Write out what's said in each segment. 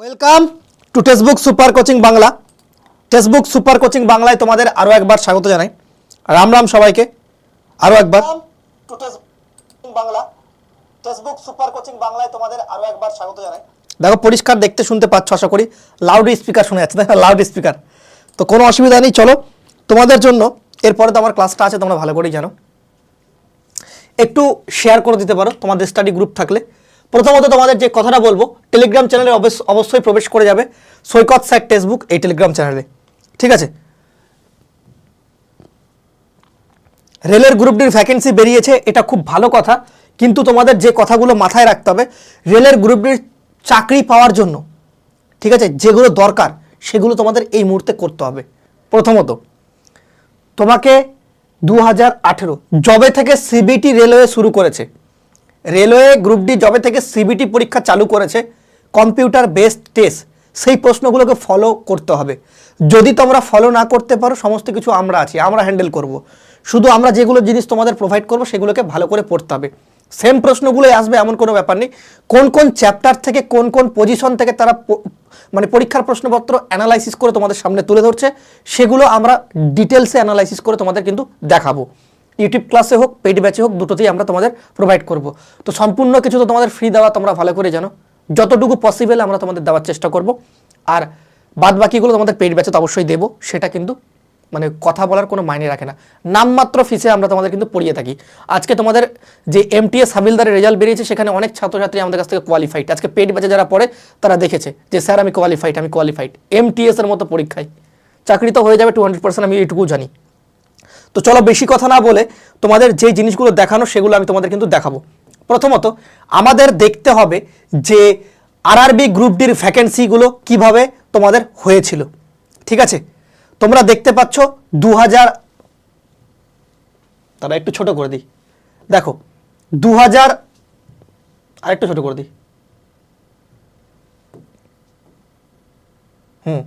Welcome to textbook super coaching Bangla textbook super coaching বাংলায় তোমাদের আরও একবার স্বাগত জানাই। রাম রাম সবাইকে। আরও একবার। বাংলা টেক্সটবুক সুপার কোচিং বাংলায় তোমাদের আরও একবার স্বাগত জানাই। দেখো পরিষ্কার দেখতে শুনতে পাচ্ছ আশা করি। লাউড স্পিকার শোনা যাচ্ছে দেখো লাউড স্পিকার তো কোনো অসুবিধা নেই চলো। তোমাদের জন্য এরপরে তো আমার ক্লাসটা আছে তোমরা ভালো করেই জানো। একটু শেয়ার করে দিতে পারো তোমাদের স্টাডি গ্রুপ থাকলে। প্রথমত তোমাদের যে কথাটা বলব টেলিগ্রাম চ্যানেলে অবশ্য- অবশ্যই প্রবেশ করে যাবে। সৈকত স্যার টেক্সটবুক এই টেলিগ্রাম চ্যানেলে ঠিক আছে? রেলের গ্রুপ ডির ভ্যাকেন্সি বেরিয়েছে, এটা খুব ভালো কথা। কিন্তু তোমাদের যে কথাগুলো মাথায় রাখতে হবে, রেলের গ্রুপ ডির চাকরি পাওয়ার জন্য, ঠিক আছে, যেগুলো দরকার, সেগুলো তোমাদের এই মুহূর্তে করতে হবে। প্রথমত, তোমাকে দু হাজার আঠেরো, জবে থেকে সিবিটি রেলওয়ে শুরু করেছে। রেলওয়ে গ্রুপ ডি জবে থেকে সিবিটি পরীক্ষা চালু করেছে, কম্পিউটার বেসড টেস্ট, সেই প্রশ্নগুলোকে ফলো করতে হবে। যদি তোমরা ফলো না করতে পারো, সমস্ত কিছু আমরা আছি, আমরা হ্যান্ডেল করব। শুধু আমরা যেগুলো জিনিস তোমাদের প্রোভাইড করব, সেগুলোকে ভালো করে পড়তে হবে। সেম প্রশ্নগুলোই আসবে, এমন কোনো ব্যাপার নেই। কোন কোন চ্যাপ্টার থেকে কোন কোন পজিশন থেকে তারা মানে পরীক্ষার প্রশ্নপত্র অ্যানালাইসিস করে তোমাদের সামনে তুলে ধরছে, সেগুলো আমরা ডিটেলসে অ্যানালাইসিস করে তোমাদের কিন্তু দেখাবো। ইউটিউব ক্লাসে হোক পেড ব্যাচে হোক, দুটোতেই আমরা তোমাদের প্রোভাইড করব। তো সম্পূর্ণ কিছু তো তোমাদের ফ্রি দেওয়া তোমরা ভালো করে জানো। যতটুকু পসিবল আমরা তোমাদের দেওয়ার চেষ্টা করব। আর বাদ বাকিগুলো তোমাদের পেড ব্যাচে তো অবশ্যই দেবো। সেটা কিন্তু মানে কথা বলার কোনো মাইনে রাখে না। নামমাত্র ফিসে আমরা তোমাদের কিন্তু পড়িয়ে থাকি। আজকে তোমাদের যে এমটিএস হাবিলদারের রেজাল্ট বেরিয়েছে, সেখানে অনেক ছাত্রছাত্রী আমাদের কাছ থেকে কোয়ালিফাইড আজকে পেড ব্যাচে যারা পড়ে, তারা দেখেছে যে, স্যার, আমি কোয়ালিফাইড আমি কোয়ালিফাইড এমটিএস এর মতো পরীক্ষায়। চাকরি তো হয়ে যাবে টু হান্ড্রেড পার্সেন্ট আমি এইটুকু জানি। তো চলো বেশি কথা না বলে তোমাদের যে জিনিসগুলো দেখানো, সেগুলো আমি তোমাদের কিন্তু দেখাবো। প্রথমত, আমাদের দেখতে হবে যে আরআরবি গ্রুপ ডির ভ্যাকেন্সিগুলো কীভাবে তোমাদের হয়েছিল। ঠিক আছে? তোমরা দেখতে পাচ্ছ দু হাজার তারা একটু ছোট করে দিই। দেখো দু হাজার আরেকটু ছোট করে দিই। হুম,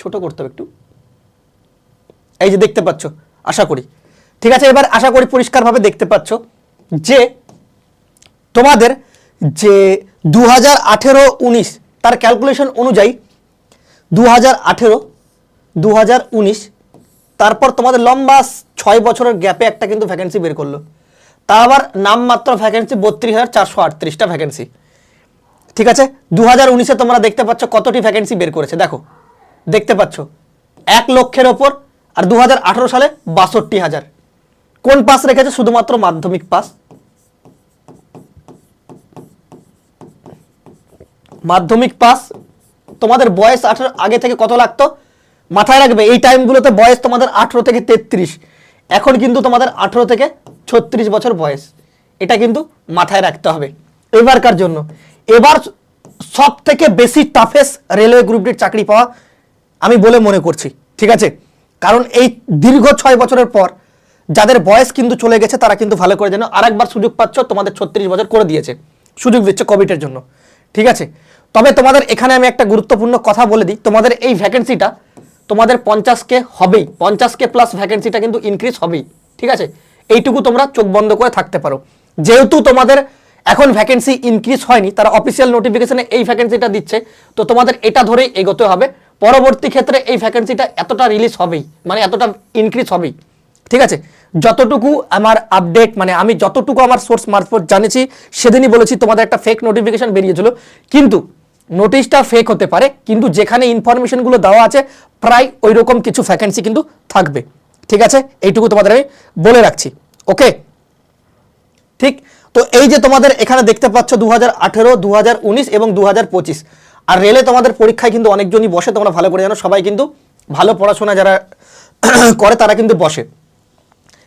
ছোট করতে হবে একটু। এই যে দেখতে পাচ্ছ, আশা করি। ঠিক আছে, এবার আশা করি পরিষ্কারভাবে দেখতে পাচ্ছ যে তোমাদের যে দু হাজার আঠেরো উনিশ, তার ক্যালকুলেশন অনুযায়ী দু হাজার আঠেরো দু হাজার উনিশ, তারপর তোমাদের লম্বা ছয় বছরের গ্যাপে একটা কিন্তু ভ্যাকেন্সি বের করল। তা আবার নামমাত্র ভ্যাকেন্সি বত্রিশ হাজার চারশো আটত্রিশটা ভ্যাকেন্সি ঠিক আছে দু হাজার উনিশে তোমরা দেখতে পাচ্ছ কতটি ভ্যাকেন্সি বের করেছে। দেখো, দেখতে পাচ্ছ, এক লক্ষের ওপর আর দু হাজার আঠেরো সালে বাষট্টি হাজার। কোন পাস রেখেছে শুধুমাত্র মাধ্যমিক পাস? মাধ্যমিক পাস, তোমাদের বয়স আঠারো, আগে থেকে কত লাগতো? মাথায় রাখবে, এই টাইমগুলোতে বয়স তোমাদের আঠেরো থেকে তেত্রিশ। এখন কিন্তু তোমাদের আঠেরো থেকে ছত্রিশ বছর বয়স। এটা কিন্তু মাথায় রাখতে হবে। এবারকার জন্য। এবার সব থেকে বেশি টাফেস্ট রেলওয়ে গ্রুপটির চাকরি পাওয়া আমি বলে মনে করছি। ঠিক আছে? কারণ এই দীর্ঘ ছয় বছরের পর যাদের বয়স কিন্তু চলে গেছে, তারা কিন্তু ভালো করে জানো আরেকবার সুযোগ পাচ্ছ, তোমাদের ছত্রিশ বছর করে দিয়েছে, সুযোগ দিচ্ছে কোভিডের জন্য। ঠিক আছে? তবে তোমাদের এখানে আমি একটা গুরুত্বপূর্ণ কথা বলে দিই। তোমাদের এই ভ্যাকেন্সিটা তোমাদের পঞ্চাশকে হবেই। পঞ্চাশকে প্লাস ভ্যাকেন্সিটা কিন্তু ইনক্রিজ হবেই। ঠিক আছে? এইটুকু তোমরা চোখ বন্ধ করে থাকতে পারো। যেহেতু তোমাদের এখন ভ্যাকেন্সি ইনক্রিজ হয়নি, তারা অফিসিয়াল নোটিফিকেশনে এই ভ্যাকেন্সিটা দিচ্ছে, তো তোমাদের এটা ধরেই এগোতে হবে। পরবর্তী ক্ষেত্রে এই ভ্যাকেন্সিটা এতটা রিলিজ হবেই মানে এতটা ইনক্রিজ হবেই। ঠিক আছে? যতটুকু আমার আপডেট মানে আমি যতটুকু আমার সোর্স মারফত জানেছি, সেদিনই বলেছি, তোমাদের একটা ফেক নোটিফিকেশন বেরিয়েছিল। কিন্তু নোটিশটা ফেক হতে পারে, কিন্তু যেখানে ইনফরমেশনগুলো দেওয়া আছে, প্রায় ওই রকম কিছু ভ্যাকেন্সি কিন্তু থাকবে। ঠিক আছে? এইটুকু তোমাদের আমি বলে রাখছি। ওকে ঠিক? তো এই যে তোমাদের এখানে দেখতে পাচ্ছ দু হাজার আঠেরো দু এবং দু হাজার পঁচিশ। আর রেলে তোমাদের পরীক্ষায় কিন্তু অনেকজনই বসে, তোমরা ভালো করে জানো, সবাই কিন্তু ভালো পড়াশোনা যারা করে তারা কিন্তু বসে।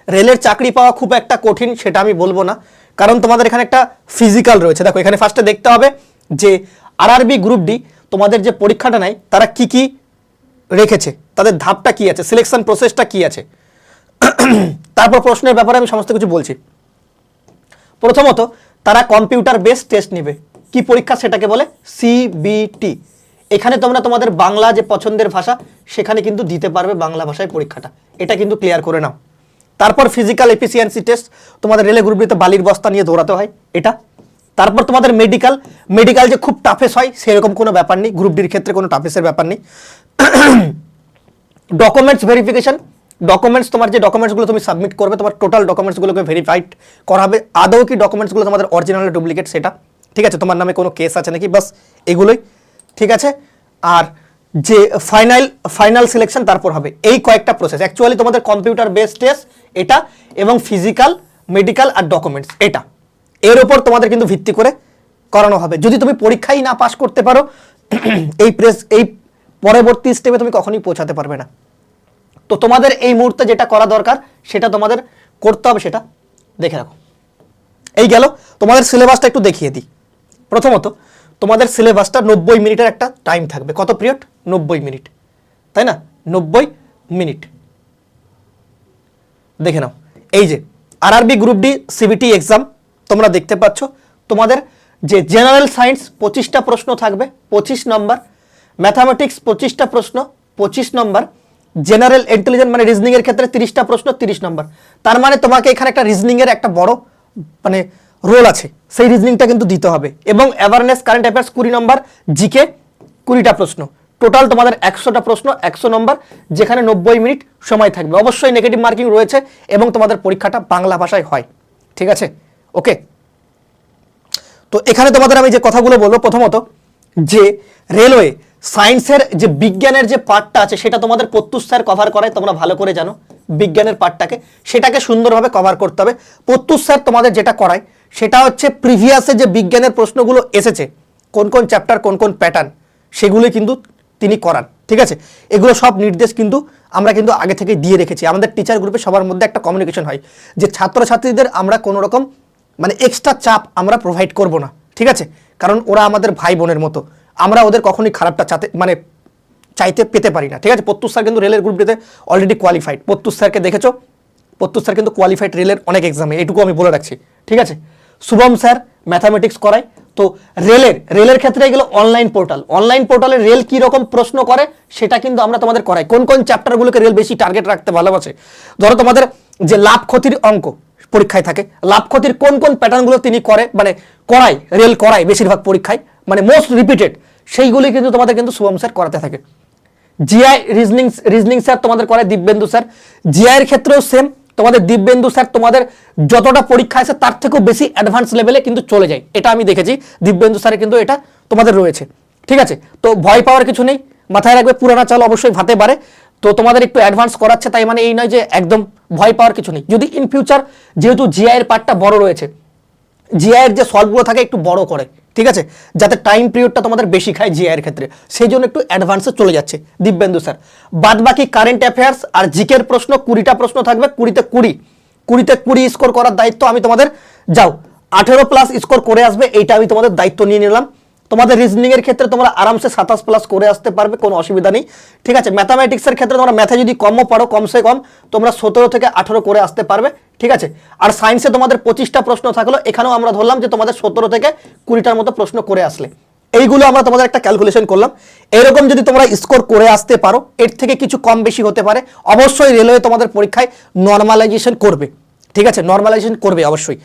রেলের চাকরি পাওয়া খুব একটা কঠিন, সেটা আমি বলব না। কারণ তোমাদের এখানে একটা ফিজিক্যাল রয়েছে। দেখো, এখানে ফার্স্টে দেখতে হবে যে আরআরবি গ্রুপ ডি তোমাদের যে পরীক্ষাটা নেয়, তারা কি কি রেখেছে, তাদের ধাপটা কি আছে সিলেকশন প্রসেসটা কি আছে। তারপর প্রশ্নের ব্যাপারে আমি সমস্ত কিছু বলছি। প্রথমত, তারা কম্পিউটার বেস টেস্ট নেবে। কি পরীক্ষা সেটাকে বলে? সিবিটি এখানে তোমরা তোমাদের বাংলা যে পছন্দের ভাষা, সেখানে কিন্তু দিতে পারবে বাংলা ভাষায় পরীক্ষাটা। এটা কিন্তু ক্লিয়ার করে নাও। তারপর ফিজিক্যাল এফিসিয়েন্সি টেস্ট তোমাদের রেলে গ্রুপটিতে বালির বস্তা নিয়ে দৌড়াতে হয়, এটা। তারপর তোমাদের মেডিকেল মেডিকেল যে খুব টাফেস হয়, সেরকম কোনো ব্যাপার নেই। গ্রুপ ডির ক্ষেত্রে কোনো টাফেসের ব্যাপার নেই। ডকুমেন্টস ভেরিফিকেশন ডকুমেন্টস তোমার যে ডকুমেন্টসগুলো তুমি সাবমিট করবে, তোমার টোটাল ডকুমেন্টসগুলোকে ভেরিফাইড করাবে। আদৌ কি ডকুমেন্টসগুলো তোমাদের অরিজিনাল ডুপ্লিকেট সেটা? ঠিক আছে, তোমার নামে কোনো কেস আছে নাকি? বাস এগুলোই, ঠিক আছে? আর যে ফাইনাল ফাইনাল সিলেকশন তারপর হবে। এই কয়েকটা প্রসেস অ্যাকচুয়ালি তোমাদের কম্পিউটার বেস টেস্ট এটা, এবং ফিজিক্যাল মেডিকেল আর ডকুমেন্টস এটা। এর ওপর তোমাদের কিন্তু ভিত্তি করে করানো হবে। যদি তুমি পরীক্ষাই না পাশ করতে পারো, এই প্রেস এই পরবর্তী স্টেপে তুমি কখনোই পৌঁছাতে পারবে না। তো তোমাদের এই মুহূর্তে যেটা করা দরকার, সেটা তোমাদের করতে হবে, সেটা দেখে রাখো। এই গেল। তোমাদের সিলেবাসটা একটু দেখিয়ে দিই। প্রথমত, তোমাদের সিলেবাসটা নব্বই মিনিটের একটা টাইম থাকবে। কত পিরিয়ড নব্বই মিনিট। তাই না? নব্বই মিনিট। দেখে নাও। এই যে R R B group D C B T exam তোমরা দেখতে পাচ্ছ, তোমাদের যে জেনারেল সায়েন্স পঁচিশটা প্রশ্ন থাকবে, পঁচিশ নম্বর ম্যাথামেটিক্স পঁচিশটা প্রশ্ন, পঁচিশ নম্বর জেনারেল ইন্টেলিজেন্স মানে রিজনিংয়ের ক্ষেত্রে তিরিশটা প্রশ্ন, তিরিশ নম্বর তার মানে তোমাকে এখানে একটা রিজনিংয়ের একটা বড় মানে রোল আছে। সেই রিজনিংটা কিন্তু দিতে হবে। এবং অ্যাওয়ারনেস কারেন্ট অ্যাফেয়ার্স কুড়ি নম্বর জিকে কুড়িটা প্রশ্ন। টোটাল তোমাদের একশোটা প্রশ্ন, একশো নম্বর যেখানে নব্বই মিনিট সময় থাকবে। অবশ্যই নেগেটিভ মার্কিং রয়েছে এবং তোমাদের পরীক্ষাটা বাংলা ভাষায় হয়। ঠিক আছে? ওকে তো এখানে তোমাদের আমি যে কথাগুলো বলব প্রথমত, যে রেলওয়ে সায়েন্সের যে বিজ্ঞানের যে পার্টটা আছে, সেটা তোমাদের প্রত্যুষ স্যার কভার করায়, তোমরা ভালো করে জানো বিজ্ঞানের পার্টটাকে সেটাকে সুন্দরভাবে কভার করতে হবে। প্রত্যুষ স্যার তোমাদের যেটা করায় সেটা হচ্ছে প্রিভিয়াসে যে বিজ্ঞানের প্রশ্নগুলো এসেছে, কোন কোন চ্যাপ্টার কোন কোন প্যাটার্ন সেগুলো কিন্তু তিনি করান, ঠিক আছে? এগুলো সব নির্দেশ কিন্তু আমরা কিন্তু আগে থেকে দিয়ে রেখেছি। আমাদের টিচার গ্রুপে সবার মধ্যে একটা কমিউনিকেশন হয় যে ছাত্রছাত্রীদের আমরা কোনো রকম মানে এক্সট্রা চাপ আমরা প্রোভাইড করব না, ঠিক আছে? কারণ ওরা আমাদের ভাই বোনের মতো। আমরা ওদের কখনোই খারাপটা চাতে মানে চাইতে পেতে পারি না, ঠিক আছে? প্রত্যুষ স্যার কিন্তু রেলের গ্রুপটিতে অলরেডি কোয়ালিফাইড প্রত্যুষ স্যারকে দেখেছ? প্রত্যুষ স্যার কিন্তু কোয়ালিফাইড রেলের অনেক এক্সামে এটুকু আমি বলে রাখছি, ঠিক আছে? শুভম স্যার ম্যাথামেটিক্স করায়। তো রেলের রেলের ক্ষেত্রে এগুলো অনলাইন পোর্টাল অনলাইন পোর্টালে রেল কি রকম প্রশ্ন করে, সেটা কিন্তু আমরা তোমাদের করাই। কোন কোন চ্যাপ্টারগুলোকে রেল বেশি টার্গেট রাখতে ভালোবাসে? ধরো তোমাদের যে লাভ ক্ষতির অঙ্ক পরীক্ষায় থাকে, লাভ ক্ষতির কোন কোন প্যাটার্নগুলো তিনি করে মানে করায়, রেল করায় বেশিরভাগ পরীক্ষায় মানে মোস্ট রিপিটেড সেইগুলি কিন্তু তোমাদের কিন্তু শুভম স্যার করাতে থাকে। জিআই রিজনিং রিজনিং স্যার তোমাদের করে দিব্যেন্দু স্যার। জিআই এর ক্ষেত্রেও সেম তোমাদের দিব্যেন্দু স্যার তোমাদের যতটা পরীক্ষা আছে তার থেকেও বেশি অ্যাডভান্স লেভেলে কিন্তু চলে যায়। এটা আমি দেখেছি। দিব্যেন্দু স্যারের কিন্তু এটা তোমাদের রয়েছে। ঠিক আছে? তো ভয় পাওয়ার কিছু নেই। মাথায় রাখবে, পুরানা চাল অবশ্যই ভাতে পারে তো তোমাদের একটু অ্যাডভান্স করাচ্ছে, তাই মানে এই নয় যে একদম ভয় পাওয়ার কিছু নেই। যদি ইন ফিউচার যেহেতু জিআইয়ের পার্টটা বড় রয়েছে জিআইয়ের যে সলভগুলো থাকে একটু বড় করে ঠিক আছে? যাতে টাইম পিরিয়ডটা তোমাদের বেশি খায় জিআইয়ের ক্ষেত্রে। সেই জন্য একটু অ্যাডভান্সে চলে যাচ্ছে দিব্যেন্দু স্যার বাদ বাকি কারেন্ট অ্যাফেয়ার্স আর জিকের প্রশ্ন, কুড়িটা প্রশ্ন থাকবে, কুড়িতে কুড়ি। কুড়িতে কুড়ি স্কোর করার দায়িত্ব আমি তোমাদের, যাও। আঠেরো প্লাস স্কোর করে আসবে, এইটা আমি তোমাদের দায়িত্ব নিয়ে নিলাম। তোমাদের রিজনিং এর ক্ষেত্রে তোমরা আরামসে সাতাশ প্লাস করে আসতে পারবে, কোনো অসুবিধা নেই। ঠিক আছে? ম্যাথামেটিক্সের ক্ষেত্রে তোমরা ম্যাথে যদি কমও পারো কমসে কম তোমরা সতেরো থেকে আঠেরো করে আসতে পারবে। ঠিক আছে? আর সায়েন্সে তোমাদের পঁচিশটা প্রশ্ন থাকল, এখানেও আমরা ধরলাম যে তোমাদের সতেরো থেকে কুড়িটার মতো প্রশ্ন করে আসলে। এইগুলো আমরা তোমাদের একটা ক্যালকুলেশন করলাম। এরকম যদি তোমরা স্কোর করে আসতে পারো, এর থেকে কিছু কম বেশি হতে পারে। অবশ্যই রেলওয়ে তোমাদের পরীক্ষায় নর্মালাইজেশন করবে। ঠিক আছে? নর্মালাইজেশন করবে অবশ্যই।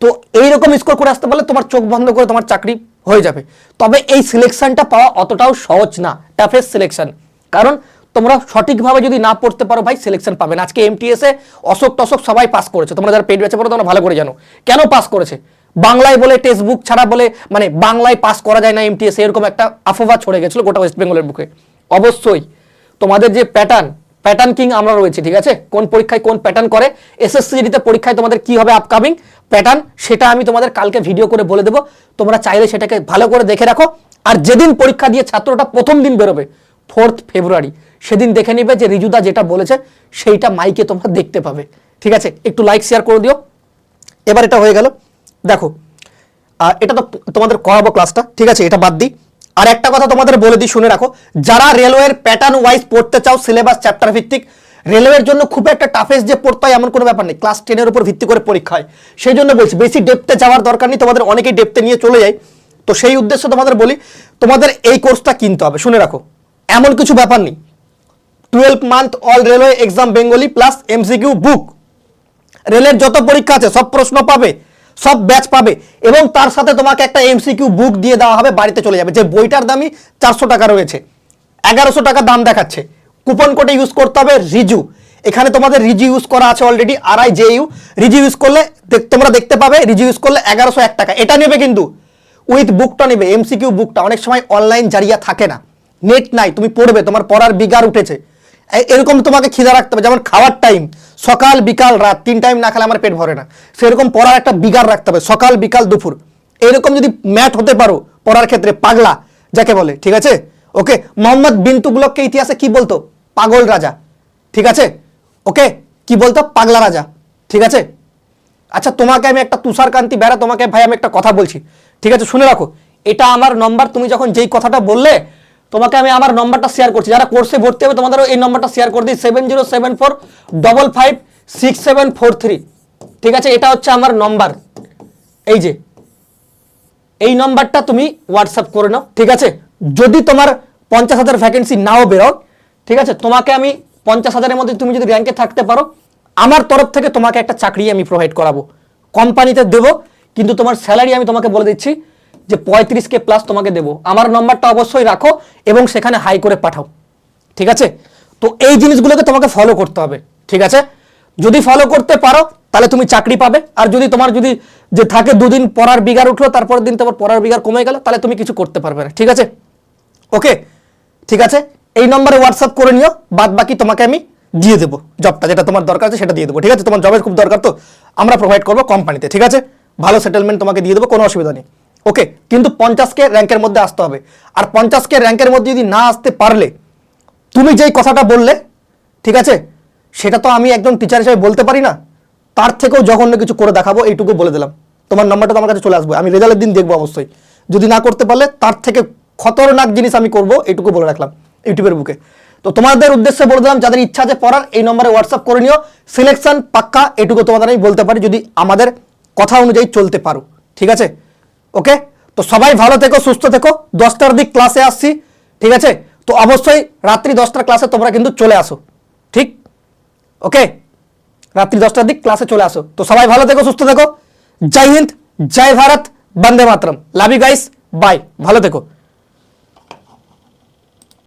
তো এইরকম স্কোর করে আসতে পারলে তোমার চোখ বন্ধ করে তোমার চাকরি হয়ে যাবে। তবে এই সিলেকশনটা পাওয়া অতটাও সহজ না টাফেস্ট সিলেকশন কারণ তোমরা সঠিকভাবে যদি না পড়তে পারো ভাই সিলেকশন পাবে না। আজকে এমটিএস অশোক টশোক সবাই পাস করেছে। তোমরা যারা পেড ব্যাচে পড়ো, তোমরা ভালো করে জানো। কেন পাস করেছে? বাংলায় বলে টেক্সট বুক ছাড়া বলে মানে বাংলায় পাস করা যায় না এমটিএস এরকম একটা আফোভা ছড়ে গেছিল গোটা ওয়েস্ট বেঙ্গলের বুকে। অবশ্যই তোমাদের যে প্যাটার্ন প্যাটার্ন কিং আমরা রয়েছে, ঠিক আছে? কোন পরীক্ষায় কোন প্যাটার্ন করে? এসএসসি জিডিতে পরীক্ষায় তোমাদের কি হবে আপকামিং প্যাটার্ন সেটা আমি তোমাদের কালকে ভিডিও করে বলে দেবো। তোমরা চাইলে সেটাকে ভালো করে দেখে রাখো। আর যেদিন পরীক্ষা দিয়ে ছাত্রটা প্রথম দিন বেরোবে ফোর্থ ফেব্রুয়ারি সেদিন দেখে নিবে যে রিজুদা যেটা বলেছে, সেইটা মাইকে তোমরা দেখতে পাবে। ঠিক আছে? একটু লাইক শেয়ার করে দিও। এবার এটা হয়ে গেল। দেখো এটা তো তোমাদের করাবো ক্লাসটা ঠিক আছে? এটা বাদ দিই। আর একটা কথা তোমাদের বলে দিই, শুনে রাখো। যারা রেলওয়ের প্যাটার্ন ওয়াইজ পড়তে চাও সিলেবাস চ্যাপ্টার ভিত্তিক রেলওয়ের জন্য খুব একটা টাফেস্ট যে পড়তে হয় এমন কোনো ব্যাপার নেই। ক্লাস টেনের উপর ভিত্তি করে পরীক্ষা হয়। সেই জন্য বলছি, বেশি ডেপতে যাওয়ার দরকার নেই, তোমাদের অনেকেই ডেপতে নিয়ে চলে যায়। তো সেই উদ্দেশ্যে তোমাদের বলি, তোমাদের এই কোর্সটা কিনতে হবে, শুনে রাখো। এমন কিছু ব্যাপার নেই। Twelve month all railway exam Bengali plus M C Q book রেলের যত পরীক্ষা আছে, সব প্রশ্ন পাবে। সব ব্যাচ পাবে এবং তার সাথে তোমাকে একটা এমসিকিউ বুক দিয়ে দেওয়া হবে, বাড়িতে চলে যাবে। যে বইটার দামই চারশো টাকা রয়েছে, এগারোশো টাকা দাম দেখাচ্ছে। কুপন কোডে ইউজ করতে হবে রিজু। এখানে তোমাদের রিজু ইউজ করা আছে already R I J U Riju use করলে তোমরা দেখতে পাবে, রিজু ইউজ করলে এগারোশো এক টাকা। এটা নেবে কিন্তু উইথ বুকটা নেবে এমসিকিউ বুকটা অনেক সময় অনলাইন জারিয়া থাকে না। নেট নাই, তুমি পড়বে, তোমার পড়ার বিগার উঠেছে। এরকম তোমাকে খিদা রাখতে হবে, যেমন খাওয়ার টাইম সকাল, বিকাল, রাত, তিন টাইম না খেলে আমার পেট ভরে না। সেরকম পড়ার একটা বিগার রাখতে হবে, সকাল, বিকাল, দুপুর। এরকম যদি ম্যাট হতে পারো, পড়ার ক্ষেত্রে পাগলা, যাকে বলে, ঠিক আছে? ওকে মোহাম্মদ বিন তুগলককে ইতিহাসে কি বলতো? পাগল রাজা। ঠিক আছে? ওকে কি বলতো? পাগলা রাজা। ঠিক আছে? আচ্ছা তোমাকে আমি একটা তুষারকান্তি বেড়া, তোমাকে ভাই আমি একটা কথা বলছি। ঠিক আছে? শুনে রাখো। এটা আমার নম্বর তুমি যখন যেই কথাটা বললে তোমাকে আমি আমার নম্বরটা শেয়ার করছি। যারা কোর্সে ভর্তি হবে, তোমাদেরও এই নম্বরটা শেয়ার করে দিই। Seven zero seven four double five six seven four three ঠিক আছে? এটা হচ্ছে আমার নম্বর। এই যে, এই নম্বরটা তুমি হোয়াটসঅ্যাপ করে নাও। ঠিক আছে? যদি তোমার পঞ্চাশ হাজার ভ্যাকেন্সি নাও বেরো ঠিক আছে? তোমাকে আমি পঞ্চাশ হাজারের মধ্যে তুমি যদি র্যাঙ্কে থাকতে পারো, আমার তরফ থেকে তোমাকে একটা চাকরি আমি প্রোভাইড করাবো। কোম্পানিতে দেবো, কিন্তু তোমার স্যালারি আমি তোমাকে বলে দিচ্ছি। যে পঁয়ত্রিশ কে প্লাস তোমাকে দেবো। আমার নম্বরটা অবশ্যই রাখো এবং সেখানে হাই করে পাঠাও। ঠিক আছে? তো এই জিনিসগুলোকে তোমাকে ফলো করতে হবে। ঠিক আছে? যদি ফলো করতে পারো, তাহলে তুমি চাকরি পাবে। আর যদি তোমার যদি যে থাকে দুদিন পড়ার বিগার উঠল, তারপরের দিন তোমার পড়ার বিগার কমে গেল, তাহলে তুমি কিছু করতে পারবে না। ঠিক আছে? ওকে ঠিক আছে? এই নম্বরে হোয়াটসঅ্যাপ করে নিও বাদ বাকি তোমাকে আমি দিয়ে দেবো। জবটা যেটা তোমার দরকার আছে, সেটা দিয়ে দেবো। ঠিক আছে? তোমার জবের খুব দরকার তো, আমরা প্রোভাইড করব কোম্পানিতে ঠিক আছে? ভালো সেটেলমেন্ট তোমাকে দিয়ে দেবো, কোনো অসুবিধা নেই। ওকে, কিন্তু পঞ্চাশকে র্যাঙ্কের মধ্যে আসতে হবে। আর পঞ্চাশকে র্যাঙ্কের মধ্যে যদি না আসতে পারলে, তুমি যেই কথাটা বললে, ঠিক আছে, সেটা তো আমি একজন টিচার হিসেবে বলতে পারি না, তার থেকেও জঘন্য কিছু করে দেখাবো, এইটুকু বলে দিলাম। তোমার নম্বরটা তো আমার কাছে চলে আসবে, আমি রেজাল্টের দিন দেখব অবশ্যই। যদি না করতে পারলে, তার থেকে খতরনাক জিনিস আমি করব, এইটুকু বলে রাখলাম ইউটিউবের বুকে। তো তোমাদের উদ্দেশ্যে বলে দিলাম, যাদের ইচ্ছা আছে পড়ার, এই নম্বরে হোয়াটসঅ্যাপ করে নিও। সিলেকশন পাক্কা এটুকু তোমাদের আমি বলতে পারি, যদি আমাদের কথা অনুযায়ী চলতে পারো, ঠিক আছে? ওকে তো সবাই ভালো থেকো, সুস্থ থেকো। দশটার দিক ক্লাসে আসছি, ঠিক আছে? তো অবশ্যই রাত্রি দশটার ক্লাসে তোমরা কিন্তু চলে আসো, ঠিক? ওকে রাত্রি দশটার দিক ক্লাসে চলে আসো। তো সবাই ভালো থেকো, সুস্থ থেকো। জয় হিন্দ, জয় ভারত, বন্দে মাতরম। লাভ ইউ গাইস বাই ভালো থেকো।